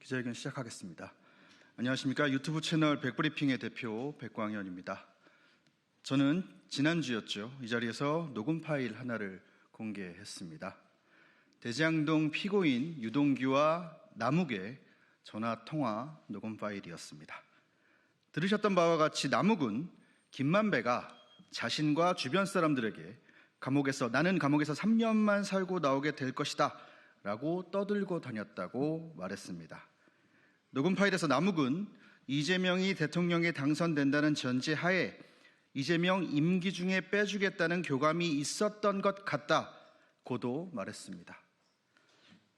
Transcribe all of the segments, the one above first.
기자회견 시작하겠습니다. 안녕하십니까. 유튜브 채널 백브리핑의 대표 백광현입니다. 저는 지난주였죠. 이 자리에서 녹음 파일 하나를 공개했습니다. 대장동 피고인 유동규와 남욱의 전화 통화 녹음 파일이었습니다. 들으셨던 바와 같이 남욱은 김만배가 자신과 주변 사람들에게 감옥에서 나는 감옥에서 3년만 살고 나오게 될 것이다 라고 떠들고 다녔다고 말했습니다. 녹음 파일에서 남욱은 이재명이 대통령에 당선된다는 전제 하에 이재명 임기 중에 빼주겠다는 교감이 있었던 것 같다고도 말했습니다.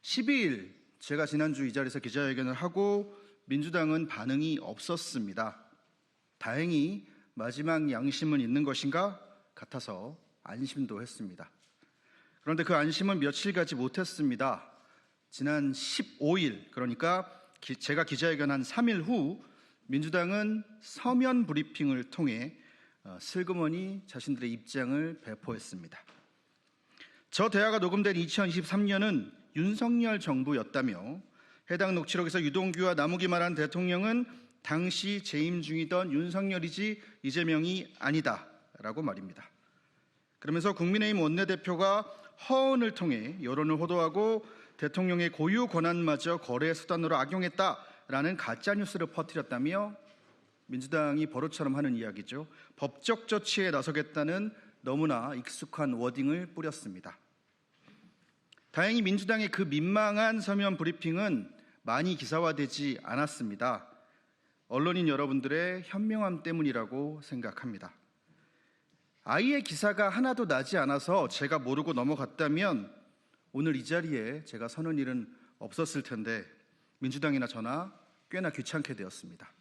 12일 제가 지난주 이 자리에서 기자회견을 하고 민주당은 반응이 없었습니다. 다행히 마지막 양심은 있는 것인가 같아서 안심도 했습니다. 그런데 그 안심은 며칠 가지 못했습니다. 지난 15일, 그러니까 기- 제가 기자회견한 3일 후 민주당은 서면 브리핑을 통해 어, 슬그머니 자신들의 입장을 배포했습니다. 저 대화가 녹음된 2023년은 윤석열 정부였다며 해당 녹취록에서 유동규와 남욱이 말한 대통령은 당시 재임 중이던 윤석열이지 이재명이 아니다라고 말입니다. 그러면서 국민의힘 원내대표가 허언을 통해 여론을 호도하고 대통령의 고유 권한마저 거래 수단으로 악용했다라는 가짜 뉴스를 퍼뜨렸다며 민주당이 버릇처럼 하는 이야기죠. 법적 조치에 나서겠다는 너무나 익숙한 워딩을 뿌렸습니다. 다행히 민주당의 그 민망한 서면 브리핑은 많이 기사화되지 않았습니다. 언론인 여러분들의 현명함 때문이라고 생각합니다. 아예 기사가 하나도 나지 않아서 제가 모르고 넘어갔다면 오늘 이 자리에 제가 서는 일은 없었을 텐데 민주당이나 저나 꽤나 귀찮게 되었습니다.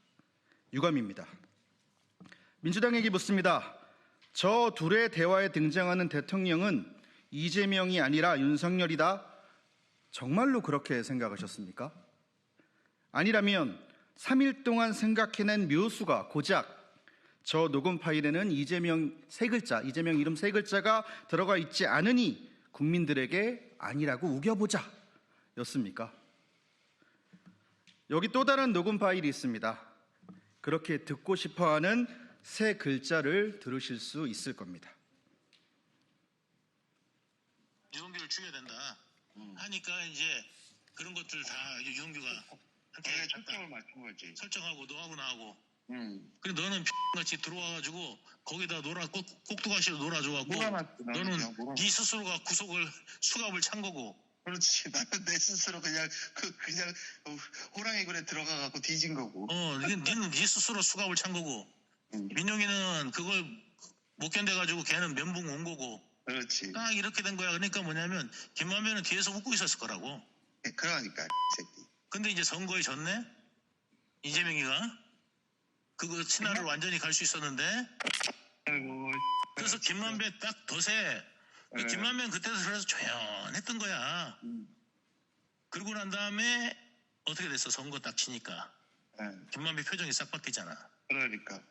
유감입니다. 민주당에게 묻습니다. 저 둘의 대화에 등장하는 대통령은 이재명이 아니라 윤석열이다. 정말로 그렇게 생각하셨습니까? 아니라면 3일 동안 생각해낸 묘수가 고작 저 녹음 파일에는 이재명 세 글자, 이재명 이름 세 글자가 들어가 있지 않으니 국민들에게 아니라고 우겨보자 였습니까? 여기 또 다른 녹음 파일이 있습니다. 그렇게 듣고 싶어 하는 세 글자를 들으실 수 있을 겁니다. 유동규를 죽여야 된다 하니까 이제 그런 것들 다 유동규가 한테 갖다 초점을 맞춘 거지. 설정하고 너하고 나하고 응. 그래 너는 같이 들어와가지고 거기다 놀아 꼭, 꼭두가시로 놀아줘갖고 놀아놨지, 그냥 너는 놀아. 네 스스로가 구속을 수갑을 찬 거고 그렇지. 나는 내 스스로 그냥 그 그냥 어, 호랑이 굴에 들어가 갖고 뒤진 거고. 어 니는 네 스스로 수갑을 찬 거고 응. 민용이는 그걸 못 견뎌가지고 걔는 멘붕 온 거고 그렇지. 딱 이렇게 된 거야 그러니까 뭐냐면 김만배는 뒤에서 웃고 있었을 거라고 예, 그러니까 이 새끼. 근데 이제 선거에 졌네? 이재명이가? 그거 친화를 완전히 갈 수 있었는데? 아이고. 그래서 김만배 딱 덫에, 그 네. 김만배는 그때도 그래서 조용했던 거야. 음. 그러고 난 다음에 어떻게 됐어? 선거 딱 치니까. 예, 김만배 표정이 싹 바뀌잖아. 그러니까.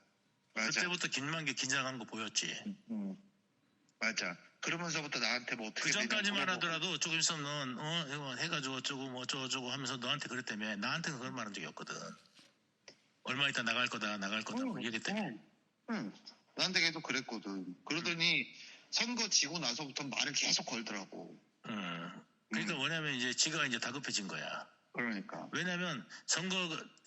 맞아. 그때부터 김만배 긴장한 거 보였지. 응. 맞아. 그러면서부터 나한테 뭐 어떻게 그 전까지만. 하더라도 조금 있으면 넌, 어, 이거 해가지고 어쩌고 뭐 어쩌고 하면서 너한테 그랬다며. 나한테는 그런 말 한 적이 없거든. 얼마 있다 나갈 거다, 나갈 거다. 뭐 얘기했다며. 응. 응. 나한테 계속 그랬거든. 그러더니 선거 지고 나서부터 말을 계속 걸더라고. 음. 그러니까 음. 뭐냐면 이제 지가 이제 다급해진 거야. 그러니까. 왜냐면 선거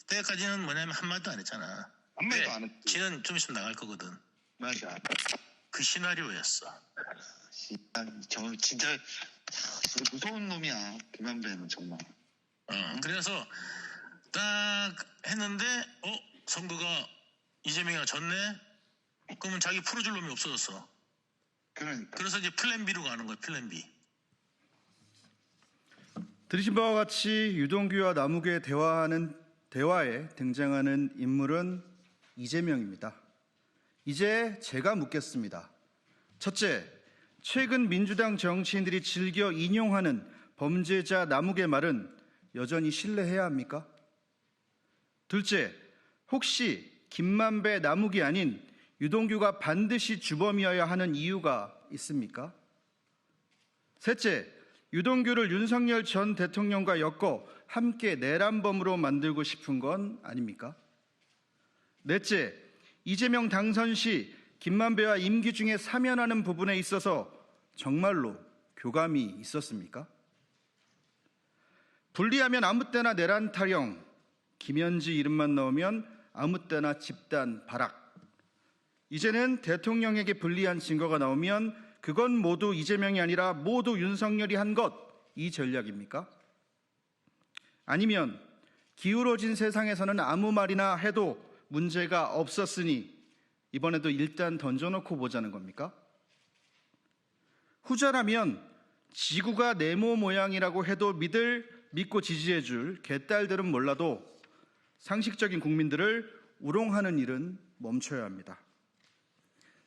때까지는 뭐냐면 한마디도 안 했잖아. 한마디도 근데 안 했지. 지는 좀 있으면 나갈 거거든. 맞아. 그 시나리오였어. 저 진짜 진짜 무서운 놈이야 김한배는 정말. 어, 그래서 딱 했는데 어 선거가 이재명이가 졌네. 그러면 자기 풀어줄 놈이 없어졌어. 그러니까. 그래서 이제 플랜 B로 가는 거야. 플랜 B. 들으신 바와 같이 유동규와 남욱의 대화하는 대화에 등장하는 인물은 이재명입니다. 이제 제가 묻겠습니다. 첫째, 최근 민주당 정치인들이 즐겨 인용하는 범죄자 남욱의 말은 여전히 신뢰해야 합니까? 둘째, 혹시 김만배 남욱이 아닌 유동규가 반드시 주범이어야 하는 이유가 있습니까? 셋째, 유동규를 윤석열 전 대통령과 엮어 함께 내란범으로 만들고 싶은 건 아닙니까? 넷째, 이재명 당선 시 김만배와 임기 중에 사면하는 부분에 있어서 정말로 교감이 있었습니까? 분리하면 아무 때나 내란 타령, 김현지 이름만 나오면 아무 때나 집단 발악. 이제는 대통령에게 불리한 증거가 나오면 그건 모두 이재명이 아니라 모두 윤석열이 한 것, 이 전략입니까? 아니면 기울어진 세상에서는 아무 말이나 해도 문제가 없었으니 이번에도 일단 던져놓고 보자는 겁니까? 후자라면 지구가 네모 모양이라고 해도 믿을 믿고 지지해줄 개딸들은 몰라도 상식적인 국민들을 우롱하는 일은 멈춰야 합니다.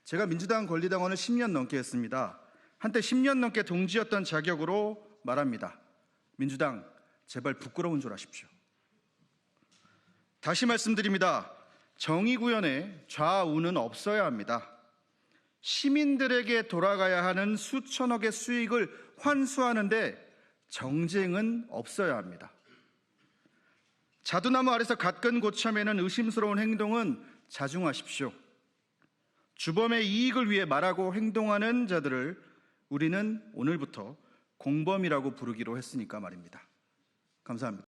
제가 민주당 권리당원을 10년 넘게 했습니다. 한때 10년 넘게 동지였던 자격으로 말합니다. 민주당 제발 부끄러운 줄 아십시오. 다시 말씀드립니다. 정의 구현에 좌우는 없어야 합니다. 시민들에게 돌아가야 하는 수천억의 수익을 환수하는데 정쟁은 없어야 합니다. 자두나무 아래서 갓근 고참에는 의심스러운 행동은 자중하십시오. 주범의 이익을 위해 말하고 행동하는 자들을 우리는 오늘부터 공범이라고 부르기로 했으니까 말입니다. 감사합니다.